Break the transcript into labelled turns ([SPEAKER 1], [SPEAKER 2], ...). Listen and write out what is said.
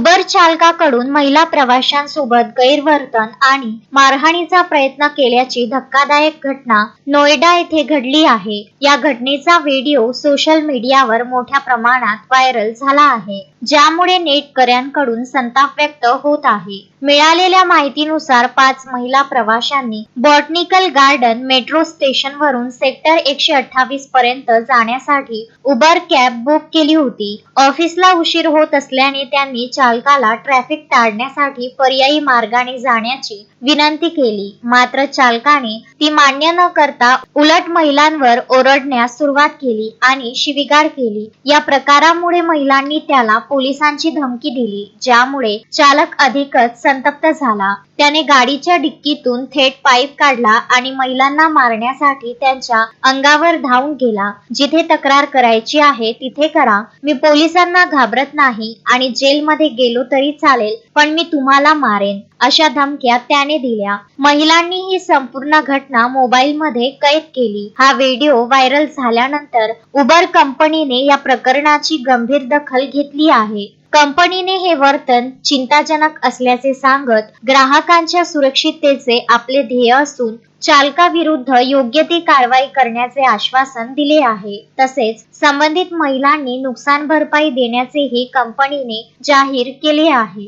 [SPEAKER 1] Uber चालकाकडून महिला प्रवाशांसोबत गैरवर्तन आणि मारहाणीचा प्रयत्न केल्याची धक्कादायक घटना नोएडा येथे घडली आहे. या घटनेचा व्हिडिओ सोशल मीडियावर मोठ्या प्रमाणात व्हायरल झाला आहे ज्यामुळे नेटकऱ्यांकडून संताप व्यक्त होत आहे. मिळालेल्या माहितीनुसार पाच महिला प्रवाशांनी बॉटनिकल गार्डन मेट्रो स्टेशन वरून सेक्टर एकशे अठ्ठावीस पर्यंत जाण्यासाठी उबर कॅब बुक केली होती. ऑफिसला उशीर होत असल्याने त्यांनी चालकाला ट्रॅफिक टाळण्यासाठी पर्यायी मार्गाने जाण्याची विनंती केली. मात्र चालकाने ती मान्य न करता उलट महिलांवर ओरडण्यास सुरुवात केली आणि शिवीगाळ केली. या प्रकारामुळे महिलांनी त्याला पोलिसांची धमकी दिली ज्यामुळे चालक अधिकच संतप्त झाला. त्याने गाडीच्या डिक्कीतून थेट पाईप काढला आणि महिलांना मारण्यासाठी त्यांच्या अंगावर धावून गेला. जिथे तक्रार करायची आहे तिथे करा. मी पोलिसांना घाबरत नाही आणि जेलमध्ये गेलो तरी चालेल पण मी तुम्हाला मारेन अशा धमक्या त्याने दिल्या. महिलांनी ही संपूर्ण घटना मोबाईल मध्ये कैद केली. हा व्हिडिओ व्हायरल झाल्यानंतर उबर कंपनीने या प्रकरणाची गंभीर दखल घेतली आहे. कंपनीने हे वर्तन चिंताजनक असल्याचे सांगत ग्राहकांच्या सुरक्षिततेचे आपले ध्येय असून चालकाविरुद्ध योग्य ती कारवाई करण्याचे आश्वासन दिले आहे. तसेच संबंधित महिलांनी नुकसान भरपाई देण्याचेही कंपनीने जाहीर केले आहे.